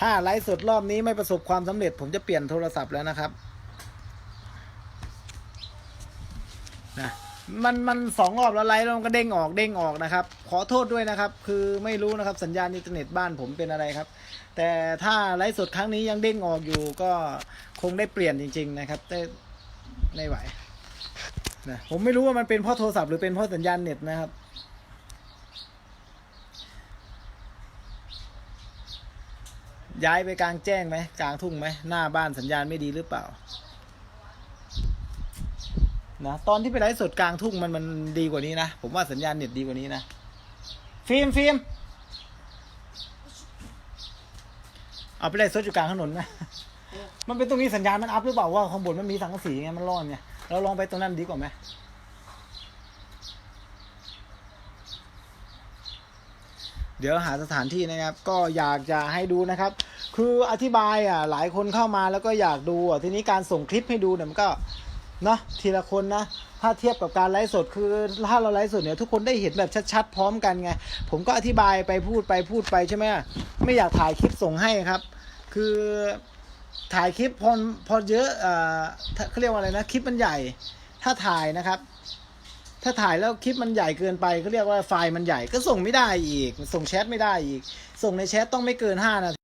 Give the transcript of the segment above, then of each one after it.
ถ้าไลฟ์สดรอบนี้ไม่ประสบความสำเร็จ ผมจะเปลี่ยนโทรศัพท์แล้วนะครับนะมันมันสองรอบแล้วไลฟ์แล้วมันก็เด้งออกเด้งออกนะครับ ขอโทษด้วยนะครับ คือไม่รู้นะครับสัญญาณอินเทอร์เน็ตบ้านผมเป็นอะไรครับ แต่ถ้าไลฟ์สดครั้งนี้ยังเด้งออกอยู่ก็คงได้เปลี่ยนจริง ๆ นะครับแต่ไม่ไหวนะผมไม่รู้ว่ามันเป็นเพราะโทรศัพท์หรือเป็นเพราะสัญญาณเน็ตนะครับ ย้ายไปกลางแจ้งไหมกลางทุ่งไหมหน้าบ้านสัญญาณไม่ดีหรือเปล่านะตอนที่ไปไลฟ์สดกลางทุ่งมันมันดีกว่านี้นะ ผมว่าสัญญาณเน็ตดีกว่านี้นะฟิล์มฟิล์มเอาไปไลฟ์สดอยู่กลางถนนไหมมันเป็นตรงนี้สัญญาณมันอัพหรือเปล่าว่าข้างบนมันมีสังกะสีไงมันร้อนไงเราลองไปตรงนั้นดีกว่าไหมเดี๋ยวหาสถานที่นะครับ ก็อยากจะให้ดูนะครับ คืออธิบายอะหลายคนเข้ามาแล้วก็อยากดูอะทีนี้การส่งคลิปให้ดูเนี่ยมันก็เนาะทีละคนนะถ้าเทียบกับการไลฟ์สดคือถ้าเราไลฟ์สดเนี่ยทุกคนได้เห็นแบบชัดๆ พร้อมกันไงผมก็อธิบายไปพูดไปพูดไปใช่ไหมไม่อยากถ่ายคลิปส่งให้ครับ คือถ่ายคลิปพอพอเยอะเอ่อเขาเรียกว่าอะไรนะคลิปมันใหญ่ ถ้าถ่ายนะครับ ถ้าถ่ายแล้วคลิปมันใหญ่เกินไปเขาเรียกว่าไฟล์มันใหญ่ก็ส่งไม่ได้อีก ส่งแชทไม่ได้อีก ส่งในแชทต้องไม่เกินห้านาที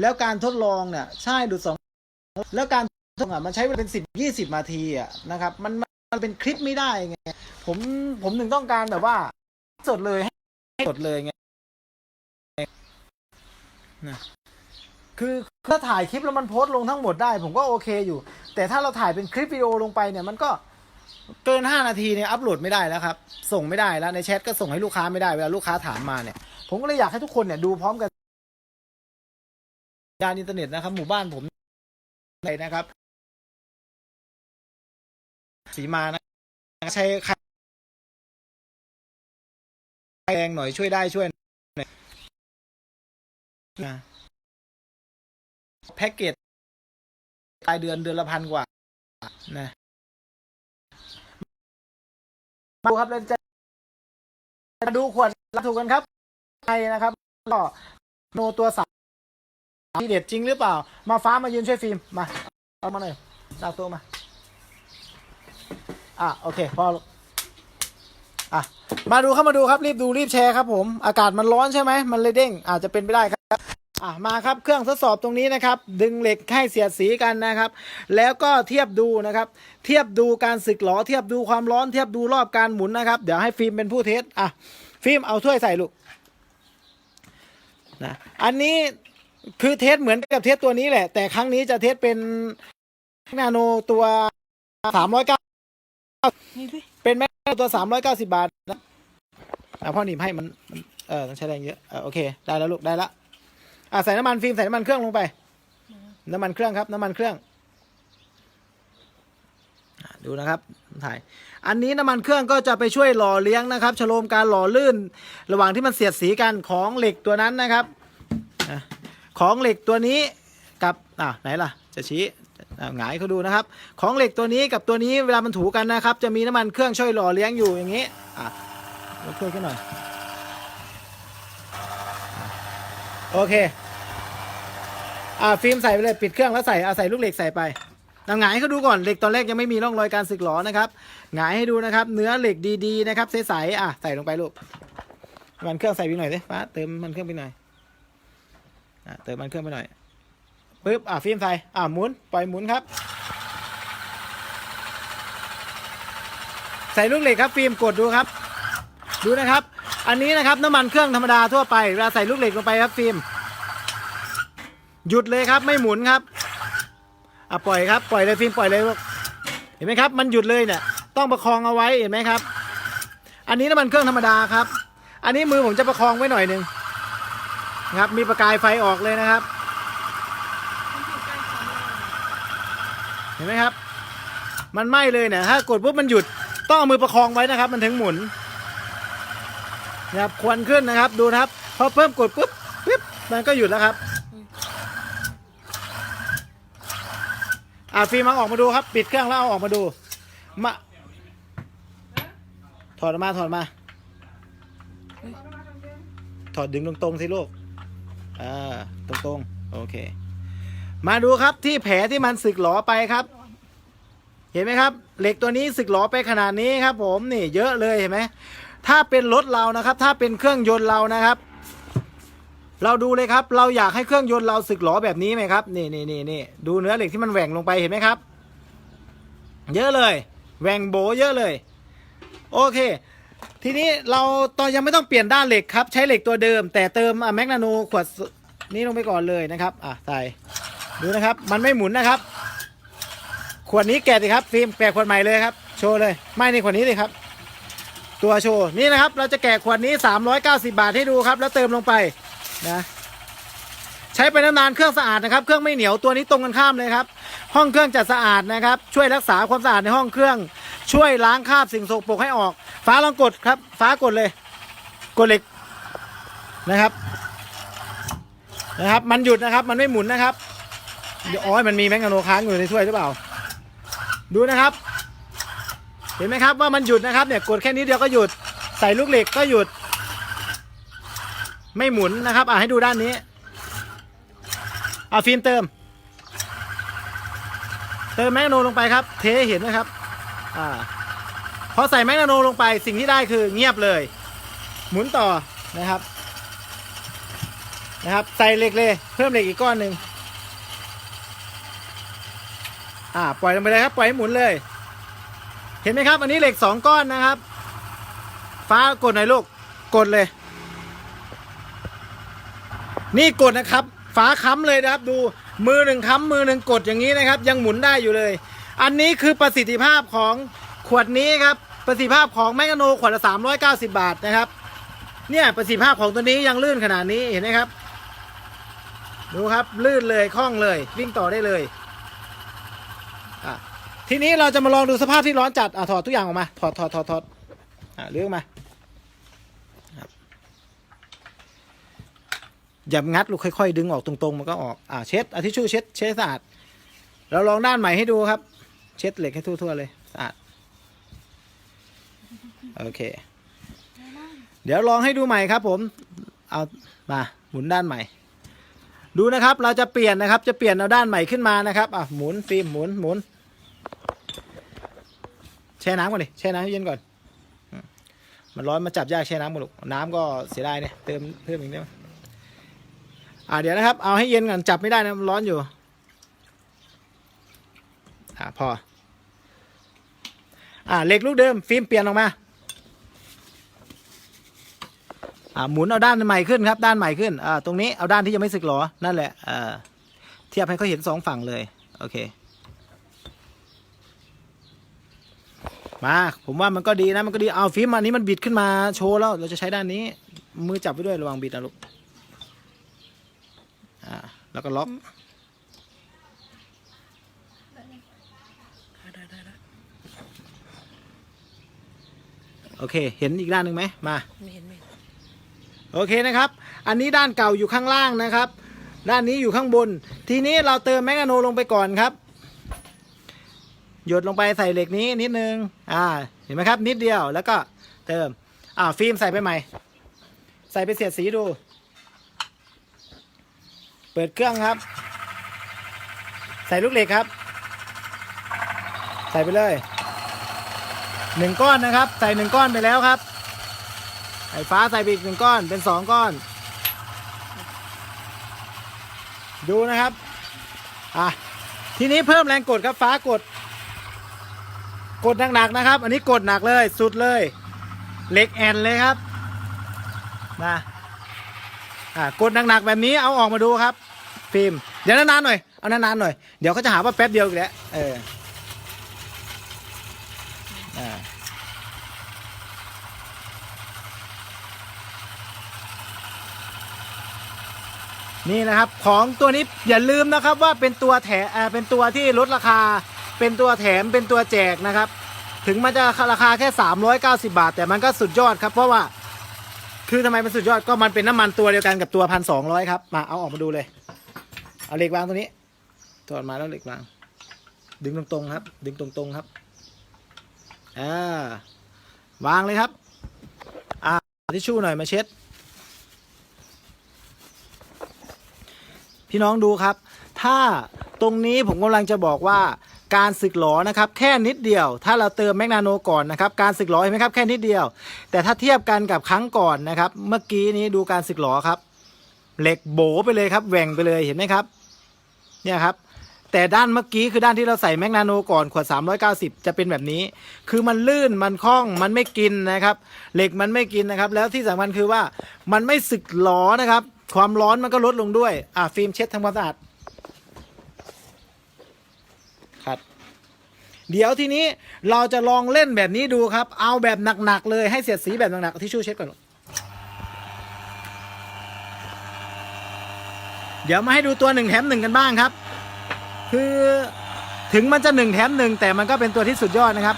แล้วการทดลองเนี่ยใช่ดูดสองแล้วการทดลองอะมันใช้เวลาเป็นสิบยี่สิบนาทีอะนะครับ มันมันเป็นคลิปไม่ได้ไงผมผมถึงต้องการแบบว่าสดเลยให้สดเลยไงนะคือถ้าถ่ายคลิปแล้วมันโพสต์ลงทั้งหมดได้ ผมก็โอเคอยู่ แต่ถ้าเราถ่ายเป็นคลิปวิดีโอลงไปเนี่ยมันก็เกินห้านาทีเนี่ยอัปโหลดไม่ได้แล้วครับ ส่งไม่ได้แล้วในแชทก็ส่งให้ลูกค้าไม่ได้เวลาลูกค้าถามมาเนี่ย ผมก็เลยอยากให้ทุกคนเนี่ยดูพร้อมกัน การอินเทอร์เน็ตนะครับ หมู่บ้านผมเลยนะครับสีมานะใช้ใครแรงหน่อยช่วยได้ช่วยนะแพ็กเกจรายเดือนเดือนละพันกว่า นะมาดูครับเราจะมาดูขวดรับถูกกันครับไอนะครับ ก็โนตัวสาม ที่เด็ดจริงหรือเปล่า มาฟ้ามายืนช่วยฟิล์มมาเอามาหน่อยลากตัวมา อะโอเคพอลอะมาดูเข้ามาดูครับรีบดูรีบแชร์ครับผมอากาศมันร้อนใช่ไหมมันเลยเด้งอาจจะเป็นไปได้ครับอะมาครับเครื่องทดสอบตรงนี้นะครับ ดึงเหล็กให้เสียดสีกันนะครับ แล้วก็เทียบดูนะครับ เทียบดูการสึกหลอเทียบดูความร้อนเทียบดูรอบการหมุนนะครับ เดี๋ยวให้ฟิล์มเป็นผู้เทสอะฟิล์มเอาถ้วยใส่ลูกนะอันนี้ คือเทสเหมือนกับเทสตัวนี้แหละ แต่ครั้งนี้จะเทสเป็นนาโนตัวสามร้อยเก้าเป็นแม่ตัวสามร้อยเก้าสิบาทนะอะพ่อหนีบให้มันมันเออต้องใช้แรงเยอะเออโอเค ได้แล้วลูกได้ละอะใส่น้ำมันฟิล์มใส่น้ำมันเครื่องลงไป น้ำมันเครื่องครับ น้ำมันเครื่องอะดูนะครับถ่าย อันนี้น้ำมันเครื่องก็จะไปช่วยหล่อเลี้ยงนะครับชโลมการหล่อลื่น ระหว่างที่มันเสียดสีกันของเหล็กตัวนั้นนะครับอะ ของเหล็กตัวนี้กับอะไหนล่ะจะชี้หงายเขาดูนะครับ ของเหล็กตัวนี้กับตัวนี้เวลามันถูกันนะครับ จะมีน้ำมันเครื่องช่วยหล่อเลี้ยงอยู่อย่างนี้อะมาช่วยกันหน่อยโอเคอ่าฟิล์มใส่ไปเลยปิดเครื่องแล้วใส่อาใส่ลูกเหล็กใส่ไปเอาหงายให้เขาดูก่อนเหล็กตอนแรกยังไม่มีร่องรอยการสึกหรอนะครับหงายให้ดูนะครับ เนื้อเหล็กดีๆนะครับใสๆอะใส่ลงไปลูกมันเครื่องใส่ไปหน่อยสิป้าเติมมันเครื่องไปหน่อยะเติมมันเครื่องไปหน่อยปึ๊บอะฟิล์มใส่อะหมุนปล่อยหมุนครับ ใส่ลูกเหล็กครับฟิล์มกดดูครับ ดูนะครับ อันนี้นะครับน้ำมันเครื่องธรรมดาทั่วไปเวลาใส่ลูกเหล็กลงไปครับฟิล์มหยุดเลยครับไม่หมุนครับอะปล่อยครับปล่อยเลยฟิล์มปล่อยเลยเห็นไหมครับ มันหยุดเลยเนี่ยต้องประคองเอาไว้เห็นไหมครับ อันนี้น้ำมันเครื่องธรรมดาครับ อันนี้มือผมจะประคองไว้หน่อยหนึ่ง นะครับ มีประกายไฟออกเลยนะครับ เห็นไหมครับ มันไหม้เลยเนี่ยถ้ากดปุ๊บมันหยุดต้องเอามือประคองไว้นะครับ มันถึงหมุนนะครับควันขึ้นนะครับ ดูนะครับพอเพิ่มกดปุ๊บปุ๊บมันก็หยุดแล้วครับอ่าฟิล์มเอาออกมาดูครับ ปิดเครื่องแล้วเอาออกมาดูมาถอดออกมาถอดมา ถอดดึงตรงๆสิลูก อ่าตรงโอเค มาดูครับที่แผลที่มันสึกหลอไปครับ เห็นไหมครับ เหล็กตัวนี้สึกหลอไปขนาดนี้ครับ ผมนี่เยอะเลยเห็นไหมถ้าเป็นรถเรานะครับ ถ้าเป็นเครื่องยนต์เรานะครับ เราดูเลยครับ เราอยากให้เครื่องยนต์เราสึกหลอแบบนี้ไหมครับนี่นี่นี่นี่ดูเนื้อเหล็กที่มันแหว่งลงไปเห็นไหมครับ เยอะเลยแหว่งโบเยอะเลย โอเค ทีนี้เราตอนยังไม่ต้องเปลี่ยนด้านเหล็กครับ ใช้เหล็กตัวเดิม แต่เติมแมกนาโนขวดนี้ลงไปก่อนเลยนะครับ อะใส่ดูนะครับ มันไม่หมุนนะครับ ขวดนี้แกะสิครับฟิล์มแกะขวดใหม่เลยครับโชว์เลย ไม่ในขวดนี้เลยครับ ตัวโชว์นี่นะครับ เราจะแกะขวดนี้ 390 บาทให้ดูครับ แล้วเติมลงไปนะใช้ไปนานๆเครื่องสะอาดนะครับ เครื่องไม่เหนียวตัวนี้ตรงกันข้ามเลยครับ ห้องเครื่องจะสะอาดนะครับ ช่วยรักษาความสะอาดในห้องเครื่อง ช่วยล้างคราบสิ่งสกปรกให้ออก ฟ้าลองกดครับ ฟ้ากดเลย กดเหล็กนะครับ นะครับ มันหยุดนะครับ มันไม่หมุนนะครับเดี๋ยวอ๋อมันมีแมกนาโนค้างอยู่ในถ้วยหรือเปล่า ดูนะครับ เห็นไหมครับว่ามันหยุดนะครับเนี่ยกดแค่นี้เดียวก็หยุด ใส่ลูกเหล็กก็หยุด ไม่หมุนนะครับอะให้ดูด้านนี้เอาฟิล์มเติม เติมแมกนาโนลงไปครับ เทให้เห็นนะครับ อ่าพอใส่แมกนาโนลงไปสิ่งที่ได้คือเงียบเลย หมุนต่อนะครับ นะครับใส่เหล็กเลย เพิ่มเหล็กอีกก้อนหนึ่งอ่าปล่อยลงไปเลยครับ ปล่อยให้หมุนเลย เห็นไหมครับ อันนี้เหล็กสองก้อนนะครับ ฟ้ากดหน่อยลูกกดเลย นี่กดนะครับ ฟ้าค้ำเลยนะครับ ดูมือหนึ่งค้ำมือหนึ่งกดอย่างนี้นะครับ ยังหมุนได้อยู่เลย อันนี้คือประสิทธิภาพของขวดนี้ครับ ประสิทธิภาพของแมกนาโนขวดละ390บาทนะครับ เนี่ยประสิทธิภาพของตัวนี้ยังลื่นขนาดนี้เห็นไหมครับ ดูครับลื่นเลยคล่องเลย วิ่งต่อได้เลยทีนี้เราจะมาลองดูสภาพที่ร้อนจัดอะถอดทุกอย่างออกมาถอดถอดถอดถอดอะเลือกมาอย่างัดลูกค่อยๆ ดึงออกตรงๆ มันก็ออก อะเช็ดอาทิชชู่เช็ดเช็ดสะอาด เราลองด้านใหม่ให้ดูครับ เช็ดเหล็กให้ทั่วๆเลยสะอาดโอเค เดี๋ยวลองให้ดูใหม่ครับผมเอามาหมุนด้านใหม่ ดูนะครับเราจะเปลี่ยนนะครับจะเปลี่ยนเอาด้านใหม่ขึ้นมานะครับอะหมุนฟิล์มหมุนหมุนแช่น้ำก่อนดิแช่น้ำให้เย็นก่อนมันร้อนมาจับยากแช่น้ำก่อนลูกน้ำก็เสียดายเนี่ยเติมเพิ่มอีกได้ไหมอ่าเดี๋ยวนะครับ เอาให้เย็นก่อนจับไม่ได้นะร้อนอยู่ อ่าพอ อ่าเหล็กลูกเดิม ฟิล์มเปลี่ยนออกมาอ่าหมุนเอาด้านใหม่ขึ้นครับ ด้านใหม่ขึ้นอ่าตรงนี้เอาด้านที่ยังไม่สึกหรอ นั่นแหละอ่าเทียบให้เขาเห็นสองฝั่งเลย โอเค มา ผมว่ามันก็ดีนะ มันก็ดี เอาฟิล์มอันนี้มันบิดขึ้นมาโชว์แล้ว เราจะใช้ด้านนี้ มือจับไว้ด้วยระวังบิดนะลูก อ่า แล้วก็ล็อก อเค เห็นอีกด้านหนึ่งไหมมา ไม่เห็นไม่เห็นโอเคนะครับ อันนี้ด้านเก่าอยู่ข้างล่างนะครับ ด้านนี้อยู่ข้างบน ทีนี้เราเติมแมกนาโนลงไปก่อนครับ หยดลงไปใส่เหล็กนี้นิดนึง อ่า เห็นไหมครับ นิดเดียว แล้วก็เติม อ่า ฟิล์มใส่ไปใหม่ ใส่ไปเสียดสีดู เปิดเครื่องครับ ใส่ลูกเหล็กครับ ใส่ไปเลย หนึ่งก้อนนะครับ ใส่หนึ่งก้อนไปแล้วครับไอ้ฟ้าใส่ไปอีกหนึ่งก้อนเป็นสองก้อน ดูนะครับอะทีนี้เพิ่มแรงกดครับฟ้ากด กดหนักๆนะครับ อันนี้กดหนักเลยสุดเลยเหล็กแอนเลยครับนะอะกดหนักๆแบบนี้เอาออกมาดูครับ ฟิล์มเดี๋ยวนานๆหน่อยเอานานๆหน่อยเดี๋ยวเขาจะหาว่าแป๊บเดียวอีกแล้วเออ นี่นะครับของตัวนี้อย่าลืมนะครับว่าเป็นตัวแถมเป็นตัวที่ลดราคา เป็นตัวแถมเป็นตัวแจกนะครับ ถึงมันจะราคาแค่ 390 บาท แต่มันก็สุดยอดครับ เพราะว่า คือทำไมมันสุดยอดก็มันเป็นน้ำมันตัวเดียวกันกับตัวพันสองร้อยครับมาเอาออกมาดูเลย เอาเหล็กวางตรงนี้ถอดมาแล้วเหล็กวาง ดึงตรงๆครับ ดึงตรงๆครับอ่าวางเลยครับอ่าทิชชู่หน่อยมาเช็ด พี่น้องดูครับ ถ้าตรงนี้ผมกำลังจะบอกว่าการสึกหลอนะครับแค่นิดเดียว ถ้าเราเติมแมกนาโนก่อนนะครับการสึกหลอเห็นไหมครับแค่นิดเดียว แต่ถ้าเทียบกันกับครั้งก่อนนะครับ เมื่อกี้นี้ดูการสึกหลอครับ เหล็กโบไปเลยครับแหว่งไปเลยเห็นไหมครับเนี่ยครับแต่ด้านเมื่อกี้คือด้านที่เราใส่แมกนาโนก่อนขวด 390 จะเป็นแบบนี้ คือมันลื่นมันคล่องมันไม่กินนะครับ เหล็กมันไม่กินนะครับ แล้วที่สำคัญคือว่ามันไม่สึกหลอนะครับ ความร้อนมันก็ลดลงด้วย อะ ฟิล์มเช็ดทำความสะอาดครับเดี๋ยวทีนี้เราจะลองเล่นแบบนี้ดูครับ เอาแบบหนักๆเลยให้เสียดสีแบบหนักๆทิชชู่เช็ดก่อนเดี๋ยวมาให้ดูตัวหนึ่งแถมหนึ่งกันบ้างครับ คือถึงมันจะหนึ่งแถมหนึ่งแต่มันก็เป็นตัวที่สุดยอดนะครับ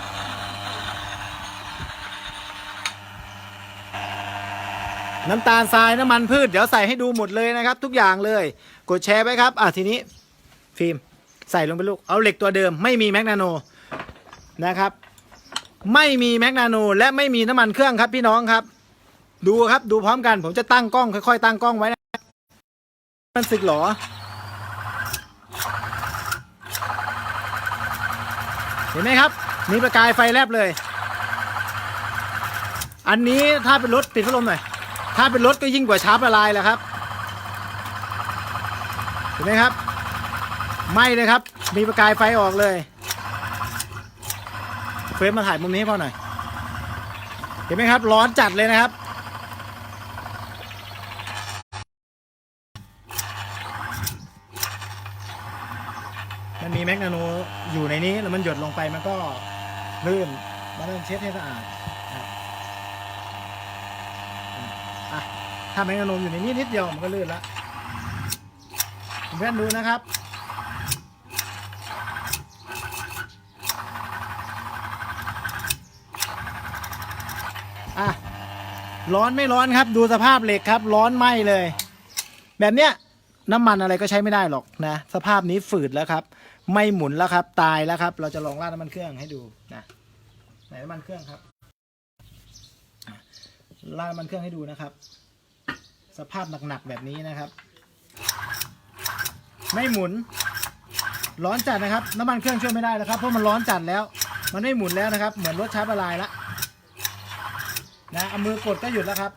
น้ำตาลทรายน้ำมันพืชเดี๋ยวใส่ให้ดูหมดเลยนะครับ ทุกอย่างเลย กดแชร์ไว้ครับ อะทีนี้ฟิล์มใส่ลงไปลูก เอาเหล็กตัวเดิมไม่มีแมกนาโนนะครับ ไม่มีแมกนาโนและไม่มีน้ำมันเครื่องครับพี่น้องครับ ดูครับดูพร้อมกัน ผมจะตั้งกล้องค่อยๆ ตั้งกล้องไว้นะมันสึกหรอเห็นไหมครับ มีประกายไฟแลบเลย อันนี้ถ้าเป็นรถปิดพัดลมหน่อย ถ้าเป็นรถก็ยิ่งกว่าชาร์ปละลายแหละครับเห็นไหมครับไหม้เลยครับ มีประกายไฟออกเลยเฟรมมาถ่ายมุมนี้ให้พ่อหน่อย เห็นไหมครับ ร้อนจัดเลยนะครับ มันมีแมกนาโนอยู่ในนี้แล้วมันหยดลงไปมันก็ลื่นมันต้องเช็ดให้สะอาดนะครับ อะถ้าแมกนาโนอยู่ในนี้นิดเดียวมันก็ลื่นละเพื่อนดูนะครับ อะ ร้อนไม่ร้อนครับ ดูสภาพเหล็กครับ ร้อนไหมเลย แบบเนี้ยน้ำมันอะไรก็ใช้ไม่ได้หรอกนะ สภาพนี้ฝืดแล้วครับ ไม่หมุนแล้วครับ ตายแล้วครับ เราจะลองราดน้ำมันเครื่องให้ดูนะไหนน้ำมันเครื่องครับ ราดน้ำมันเครื่องให้ดูนะครับ สภาพหนักๆแบบนี้นะครับ ไม่หมุน ร้อนจัดนะครับ น้ำมันเครื่องช่วยไม่ได้แล้วครับ เพราะมันร้อนจัดแล้ว มันไม่หมุนแล้วนะครับ เหมือนรถชาร์จละลายละนะเอามือกดก็หยุดแล้วครับ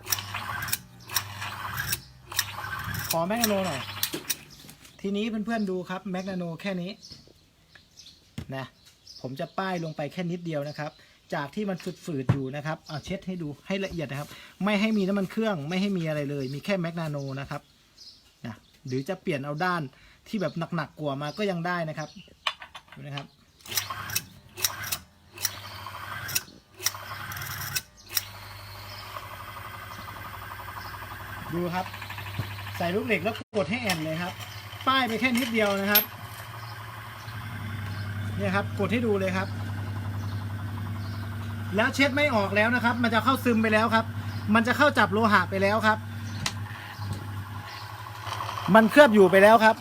ขอแมกนาโนหน่อย ทีนี้เพื่อนๆดูครับแมกนาโนแค่นี้นะผมจะป้ายลงไปแค่นิดเดียวนะครับ จากที่มันฝืดๆอยู่นะครับเอาเช็ดให้ดูให้ละเอียดนะครับ ไม่ให้มีน้ำมันเครื่องไม่ให้มีอะไรเลย มีแค่แมกนาโนนะครับนะหรือจะเปลี่ยนเอาด้านที่แบบหนักๆกว่ามาก็ยังได้นะครับดูนะครับดูครับ ใส่ลูกเหล็กแล้วกดให้แอนเลยครับ ป้ายไปแค่นิดเดียวนะครับ เนี่ยครับ กดให้ดูเลยครับ แล้วเช็ดไม่ออกแล้วนะครับ มันจะเข้าซึมไปแล้วครับ มันจะเข้าจับโลหะไปแล้วครับ มันเคลือบอยู่ไปแล้วครับ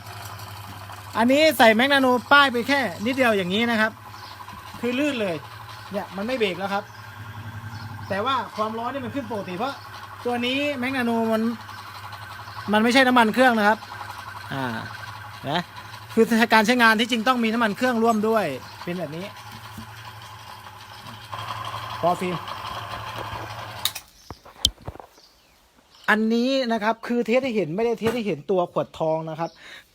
อันนี้ใส่แมกนาโนป้ายไปแค่ นิดเดียวอย่างนี้นะครับ คือลื่นเลย เนี่ยมันไม่เบรกแล้วครับ แต่ว่าความร้อนนี่มันขึ้นปกติเพราะตัวนี้แมกนาโนมันมันไม่ใช่น้ำมันเครื่องนะครับ อ่า นะ คือการใช้งานที่จริงต้องมีน้ำมันเครื่องร่วมด้วย เป็นแบบนี้ พอฟิล์มอันนี้นะครับคือเทสให้เห็นไม่ได้เทสให้เห็นตัวขวดทองนะครับ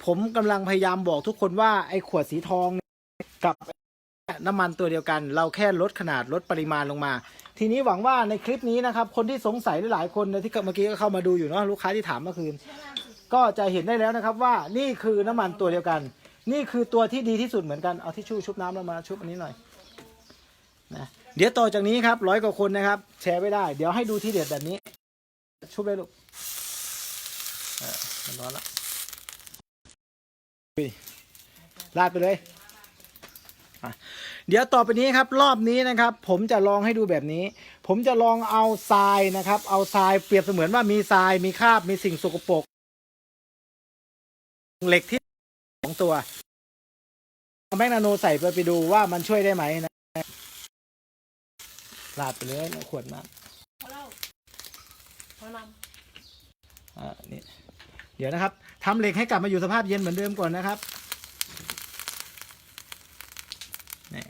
ผมกำลังพยายามบอกทุกคนว่าไอ้ขวดสีทองกับน้ำมันตัวเดียวกัน เราแค่ลดขนาดลดปริมาณลงมา ทีนี้หวังว่าในคลิปนี้นะครับ คนที่สงสัยหลายคนที่เมื่อกี้ก็เข้ามาดูอยู่เนาะลูกค้าที่ถามเมื่อคืน ก็จะเห็นได้แล้วนะครับว่านี่คือน้ำมันตัวเดียวกัน นี่คือตัวที่ดีที่สุดเหมือนกันเอาทิชชู่ชุบน้ำแล้วมาชุบอันนี้หน่อยนะ เดี๋ยวต่อจากนี้ครับร้อยกว่าคนนะครับ แชร์ไม่ได้ เดี๋ยวให้ดูที่เด็ดแบบนี้ ชุบเลยลูกเออมันร้อนละลาดไปเลยอะเดี๋ยวต่อไปนี้ครับ รอบนี้นะครับ ผมจะลองให้ดูแบบนี้ ผมจะลองเอาทรายนะครับ เอาทรายเปรียบเสมือนว่ามีทรายมีคราบมีสิ่งสกปรกเหล็กที่สองตัวแมกนาโนใส่ไปไปดูว่ามันช่วยได้ไหมนะ ลาดไปเลยในขวดน้ำพอเล่าพอลอ่านี่เดี๋ยวนะครับทำเหล็กให้กลับมาอยู่สภาพเย็นเหมือนเดิมก่อนนะครับนี่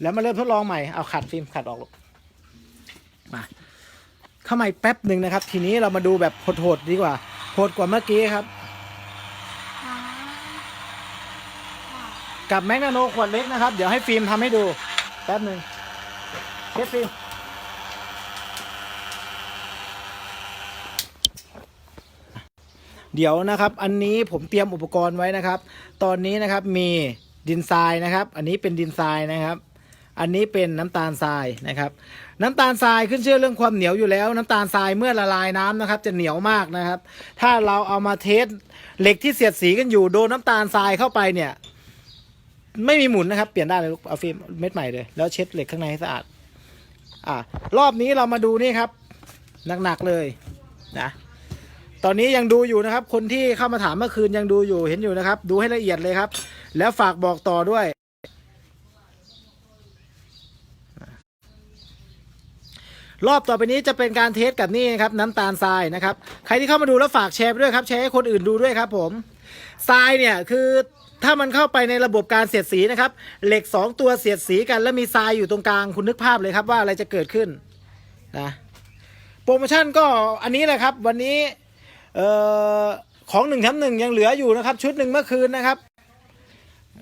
แล้วมาเริ่มทดลองใหม่เอาขัดฟิล์มขัดออกลูกมาเข้ามาอีกแป๊บหนึ่งนะครับ ทีนี้เรามาดูแบบโหดๆดีกว่าโหดกว่าเมื่อกี้ครับ ค่ะ กับแมกนาโนขวดเล็กนะครับ เดี๋ยวให้ฟิล์มทำให้ดู แป๊บหนึ่งเช็ดฟิล์มเดี๋ยวนะครับ อันนี้ผมเตรียมอุปกรณ์ไว้นะครับ ตอนนี้นะครับมีดินทรายนะครับ อันนี้เป็นดินทรายนะครับ อันนี้เป็นน้ำตาลทรายนะครับ น้ำตาลทรายขึ้นชื่อเรื่องความเหนียวอยู่แล้ว น้ำตาลทรายเมื่อละลายน้ำนะครับ จะเหนียวมากนะครับ ถ้าเราเอามาเทสเหล็กที่เสียดสีกันอยู่โดนน้ำตาลทรายเข้าไปเนี่ย ไม่มีหมุนนะครับ เปลี่ยนได้เลยลูกเอาฟิล์มเม็ดใหม่เลย แล้วเช็ดเหล็กข้างในให้สะอาด อ่ารอบนี้เรามาดูนี่ครับหนักๆเลยนะตอนนี้ยังดูอยู่นะครับ คนที่เข้ามาถามเมื่อคืนยังดูอยู่เห็นอยู่นะครับ ดูให้ละเอียดเลยครับ แล้วฝากบอกต่อด้วย รอบต่อไปนี้จะเป็นการเทสกับนี่นะครับน้ำตาลทรายนะครับ ใครที่เข้ามาดูแล้วฝากแชร์ด้วยครับ แชร์ให้คนอื่นดูด้วยครับ ผมทรายเนี่ยคือ ถ้ามันเข้าไปในระบบการเสียดสีนะครับ เหล็กสองตัวเสียดสีกัน แล้วมีทรายอยู่ตรงกลางคุณนึกภาพเลยครับว่าอะไรจะเกิดขึ้นนะโปรโมชั่นก็อันนี้แหละครับ วันนี้เอ่อของหนึ่งแถมหนึ่งยังเหลืออยู่นะครับ ชุดหนึ่งเมื่อคืนนะครับ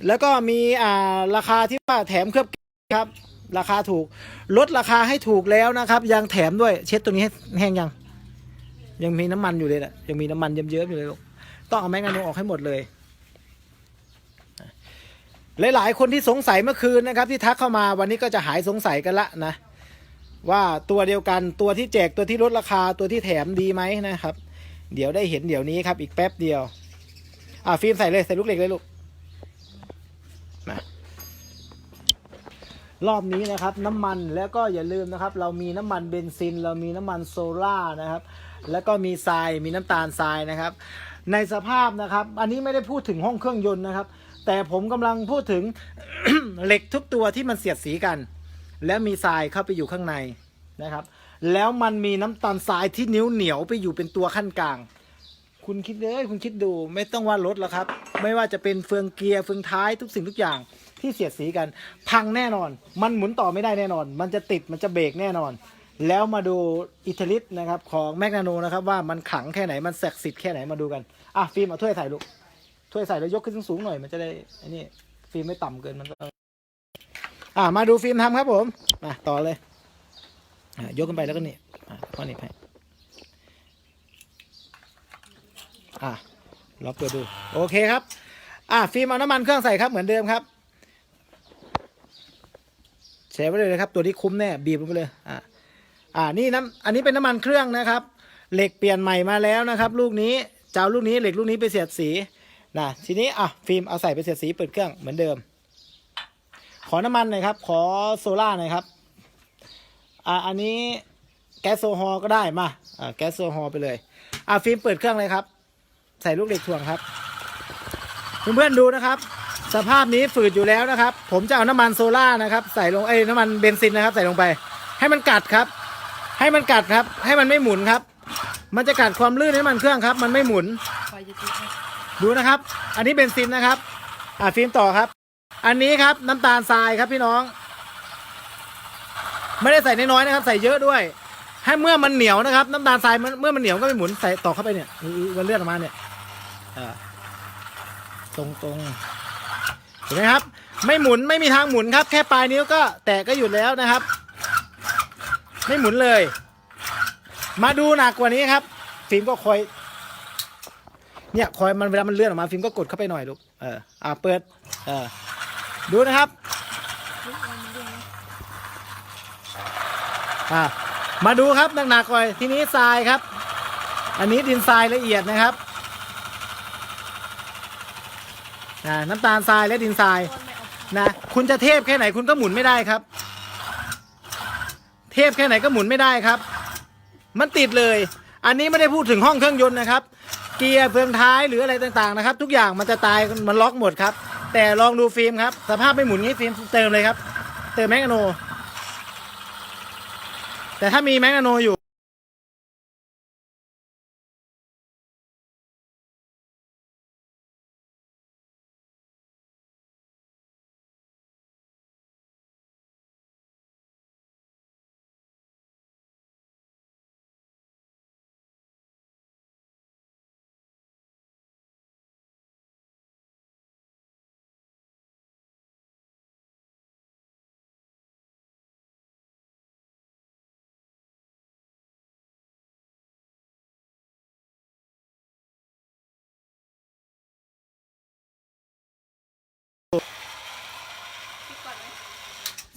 แล้วก็มีอ่าราคาที่ว่าแถมเคลือบครับ ราคาถูกลดราคาให้ถูกแล้วนะครับ ยังแถมด้วยเช็ดตัวนี้ให้แห้งยัง ยังมีน้ำมันอยู่เลยนะยังมีน้ำมันเยิ้มๆอยู่เลยลูกต้องเอาแมกนาโนออกให้หมดเลย หลายๆ คนที่สงสัยเมื่อคืนนะครับ ที่ทักเข้ามาวันนี้ก็จะหายสงสัยกันละนะ ว่าตัวเดียวกันตัวที่แจกตัวที่ลดราคาตัวที่แถมดีไหมนะครับ เดี๋ยวได้เห็นเดี๋ยวนี้ครับ อีกแป๊บเดียว อ่าฟิล์มใส่เลยใส่ลูกเหล็กเลยลูกมารอบนี้นะครับน้ำมันแล้วก็อย่าลืมนะครับ เรามีน้ำมันเบนซิน เรามีน้ำมันโซล่านะครับ แล้วก็มีทรายมีน้ำตาลทรายนะครับ ในสภาพนะครับ อันนี้ไม่ได้พูดถึงห้องเครื่องยนต์นะครับ แต่ผมกำลังพูดถึง เหล็กทุกตัวที่มันเสียดสีกัน แล้วมีทรายเข้าไปอยู่ข้างในนะครับ แล้วมันมีน้ำตาลทรายที่นิ้วเหนียวไปอยู่เป็นตัวขั้นกลาง คุณคิดเลยคุณคิดดูไม่ต้องว่ารถแล้วครับ ไม่ว่าจะเป็นเฟืองเกียร์เฟืองท้ายทุกสิ่งทุกอย่างที่เสียดสีกัน พังแน่นอน มันหมุนต่อไม่ได้แน่นอน มันจะติดมันจะเบรกแน่นอน แล้วมาดูอิตาลิสนะครับของแมกนาโนนะครับว่ามันขังแค่ไหนมันศักดิ์สิทธิ์แค่ไหนมาดูกัน อะฟิล์มเอาถ้วยใส่ลูก ถ้วยใส่แล้วยกขึ้นสูงๆหน่อยมันจะได้อ้นี่ฟิล์มไม่ต่ำเกินมันก็อะมาดูฟิล์มทำครับผมมาต่อเลยอะยกขึ้นไปแล้วก็นี่อะข้อนี้ให้อะลองเปิดดูโอเคครับ อะฟิล์มเอาน้ำมันเครื่องใส่ครับเหมือนเดิมครับแชร์ไว้เลยนะครับ ตัวนี้คุ้มแน่บีบลงไปเลยอะอ่านี่น้ำอันนี้เป็นน้ำมันเครื่องนะครับ เหล็กเปลี่ยนใหม่มาแล้วนะครับ ลูกนี้เจ้าลูกนี้เหล็กลูกนี้ไปเสียดสี นะทีนี้อะฟิล์มเอาใส่ไปเสียดสีเปิดเครื่องเหมือนเดิม ขอน้ำมันหน่อยครับ ขอโซล่าหน่อยครับอ่าอันนี้แก๊สโซฮอลก็ได้มาอ่าแก๊สโซฮอลไปเลยอ่าฟิล์มเปิดเครื่องเลยครับ ใส่ลูกเหล็กถ่วงครับเพื่อนๆดูนะครับ สภาพนี้ฝืดอยู่แล้วนะครับ ผมจะเอาน้ำมันโซล่านะครับ ใส่ลงเอ้น้ำมันเบนซินนะครับ ใส่ลงไป ให้มันกัดครับ ให้มันกัดครับ ให้มันไม่หมุนครับ มันจะกัดความลื่นให้มันเครื่องครับ มันไม่หมุนคอยจะติ ดูนะครับ อันนี้เบนซินนะครับ อ่าฟิล์มต่อครับ อันนี้ครับน้ำตาลทรายครับพี่น้อง ไม่ได้ใส่น้อยๆนะครับ ใส่เยอะด้วย ให้เมื่อมันเหนียวนะครับ น้ำตาลทรายเมื่อมันเหนียวก็ไม่หมุนใส่ต่อเข้าไปเนี่ยมันเลื่อนออกมาเนี่ยตรงตรงๆเห็นไหมครับ ไม่หมุนไม่มีทางหมุนครับ แค่ปลายนิ้วก็แตะก็หยุดแล้วนะครับ ไม่หมุนเลย มาดูหนักกว่านี้ครับฟิล์มก็คอย เนี่ยคอยมันเวลามันเลื่อนออกมาฟิล์มก็กดเข้าไปหน่อยลูกเอออ่าเปิดเออดูนะครับอ่ามาดูครับหนักๆก่อนทีนี้ทรายครับ อันนี้ดินทรายละเอียดนะครับอ่าน้ำตาลทรายและดินทรายนะคุณจะเทพแค่ไหนคุณก็หมุนไม่ได้ครับ เทพแค่ไหนก็หมุนไม่ได้ครับ มันติดเลย อันนี้ไม่ได้พูดถึงห้องเครื่องยนต์นะครับ เกียร์เฟืองท้ายหรืออะไรต่างๆนะครับ ทุกอย่างมันจะตายมันล็อกหมดครับ แต่ลองดูฟิล์มครับ สภาพไม่หมุนงี้ฟิล์มเติมเลยครับ เติมแมกนาโน แต่ถ้ามีแมกนาโนอยู่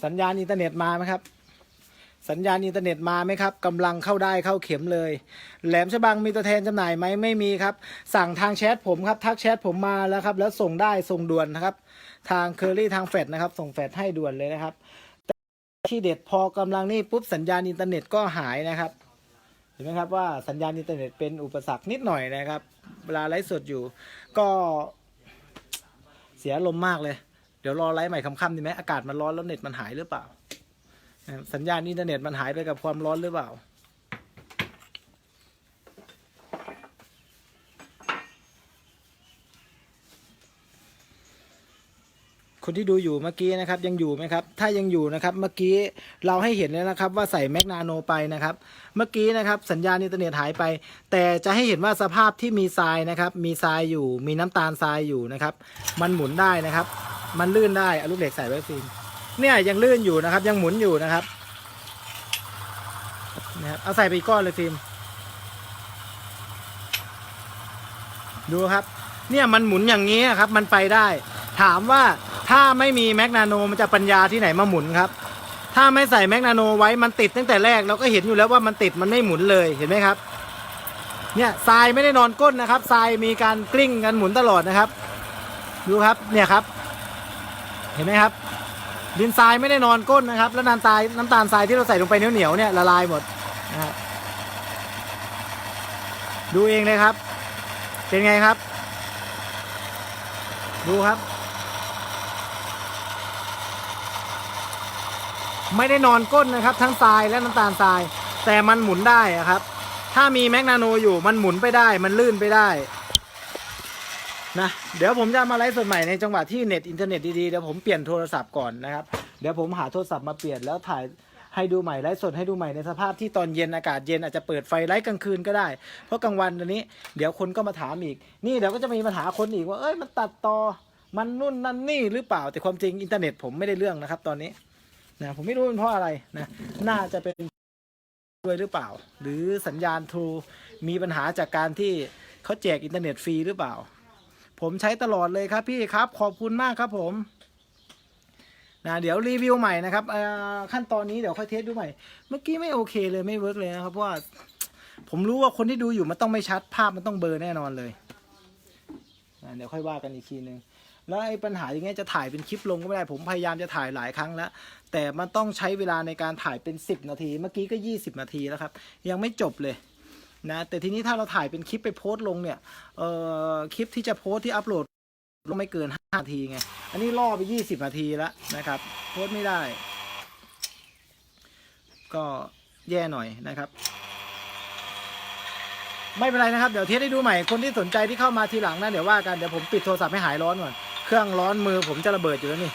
สัญญาณอินเทอร์เน็ตมาไหมครับ สัญญาณอินเทอร์เน็ตมาไหมครับกำลังเข้าได้เข้าเข็มเลย แหลมฉบังมีตัวแทนจำหน่ายไหมไม่มีครับ สั่งทางแชทผมครับ ทักแชทผมมาแล้วครับ แล้วส่งได้ส่งด่วนนะครับ ทางเคอรี่ทางแฟดนะครับ ส่งแฟดให้ด่วนเลยนะครับที่เด็ดพอกำลังนี่ปุ๊บสัญญาณอินเทอร์เน็ตก็หายนะครับเห็นไหมครับว่าสัญญาณอินเทอร์เน็ตเป็นอุปสรรคนิดหน่อยนะครับ เวลาไลฟ์สดอยู่ ก็เสียลมมากเลย เดี๋ยวรอไลฟ์ใหม่ค่ำๆดีไหมอากาศมันร้อนแล้วเน็ตมันหายหรือเปล่า สัญญาณอินเทอร์เน็ตมันหายไปกับความร้อนหรือเปล่า คนที่ดูอยู่เมื่อกี้นะครับยังอยู่ไหมครับ ถ้ายังอยู่นะครับเมื่อกี้เราให้เห็นแล้วนะครับว่าใส่แมกนาโนไปนะครับ เมื่อกี้นะครับสัญญาณอินเทอร์เน็ตหายไป แต่จะให้เห็นว่าสภาพที่มีทรายนะครับมีทรายอยู่ มีน้ำตาลทรายอยู่นะครับ มันหมุนได้นะครับ มันลื่นได้เอาลูกเหล็กใส่ไว้ฟิล์มเนี่ยยังลื่นอยู่นะครับ ยังหมุนอยู่นะครับนะครับเอาใส่ไปกก้อนเลยฟิล์มดูครับ เนี่ยมันหมุนอย่างนี้ครับ มันไปได้ ถามว่า ถ้าไม่มีแมกนาโนมันจะปัญญาที่ไหนมาหมุนครับ ถ้าไม่ใส่แมกนาโนไว้มันติดตั้งแต่แรกเราก็เห็นอยู่แล้วว่ามันติดมันไม่หมุนเลยเห็นไหมครับ เนี่ยทรายไม่ได้นอนก้นนะครับทรายมีการกลิ้งกันหมุนตลอดนะครับ ดูครับเนี่ยครับ เห็นไหมครับ ดินทรายไม่ได้นอนก้นนะครับ แล้วน้ำตาลน้ำตาลทรายที่เราใส่ลงไปเหนียวๆเนี่ยละลายหมดนะครับดูเองเลยครับ เป็นไงครับ ดูครับ ไม่ได้นอนก้นนะครับ ทั้งทรายและน้ำตาลทราย แต่มันหมุนได้ครับ ถ้ามีแมกนาโนอยู่มันหมุนไปได้ มันลื่นไปได้นะเดี๋ยวผมจะมาไลฟ์สดใหม่ในจังหวะที่เน็ตอินเทอร์เน็ตดีๆเดี๋ยวผมเปลี่ยนโทรศัพท์ก่อนนะครับเดี๋ยวผมหาโทรศัพท์มาเปลี่ยนแล้วถ่ายให้ดูใหม่ไลฟ์สดให้ดูใหม่ในสภาพที่ตอนเย็นอากาศเย็นอาจจะเปิดไฟไลฟ์กลางคืนก็ได้ เพราะกลางวันตอนนี้ เดี๋ยวคนก็มาถามอีก นี่เดี๋ยวก็จะมีปัญหาคนอีกว่าเอ้ยมันตัดต่อมันนู่นนั่นนี่หรือเปล่าแต่ความจริงอินเทอร์เน็ตผมไม่ได้เรื่องนะครับตอนนี้ นะผมไม่รู้เป็นเพราะอะไรนะน่าจะเป็นด้วยหรือเปล่า หรือสัญญาณทรูมีปัญหาจากการที่เขาแจกอินเทอร์เน็ตฟรีหรือเปล่า ผมใช้ตลอดเลยครับพี่ครับขอบคุณมากครับผมนะเดี๋ยวรีวิวใหม่นะครับขั้นตอนนี้เดี๋ยวค่อยเทสดูใหม่ เมื่อกี้ไม่โอเคเลยไม่เวิร์กเลยนะครับเพราะว่าผมรู้ว่าคนที่ดูอยู่มันต้องไม่ชัดภาพมันต้องเบลอแน่นอนเลยนะเดี๋ยวค่อยว่ากันอีกทีนึง แล้วไอ้ปัญหาอย่างเงี้ยจะถ่ายเป็นคลิปลงก็ไม่ได้ ผมพยายามจะถ่ายหลายครั้งแล้ว แต่มันต้องใช้เวลาในการถ่ายเป็น 10 นาที เมื่อกี้ก็ 20 นาทีแล้วครับ ยังไม่จบเลยนะ แต่ทีนี้ถ้าเราถ่ายเป็นคลิปไปโพสต์ลงเนี่ย เอ่อ คลิปที่จะโพสต์ที่อัปโหลดก็ไม่เกิน5นาทีไง อันนี้ล่อไป 20 นาทีแล้วนะครับ โพสต์ไม่ได้ ก็แย่หน่อยนะครับ ไม่เป็นไรนะครับ เดี๋ยวเทสให้ดูใหม่คนที่สนใจที่เข้ามาทีหลังนะเดี๋ยวว่ากันเดี๋ยวผมปิดโทรศัพท์ให้หายร้อนก่อนเครื่องร้อนมือผมจะระเบิดอยู่แล้วนี่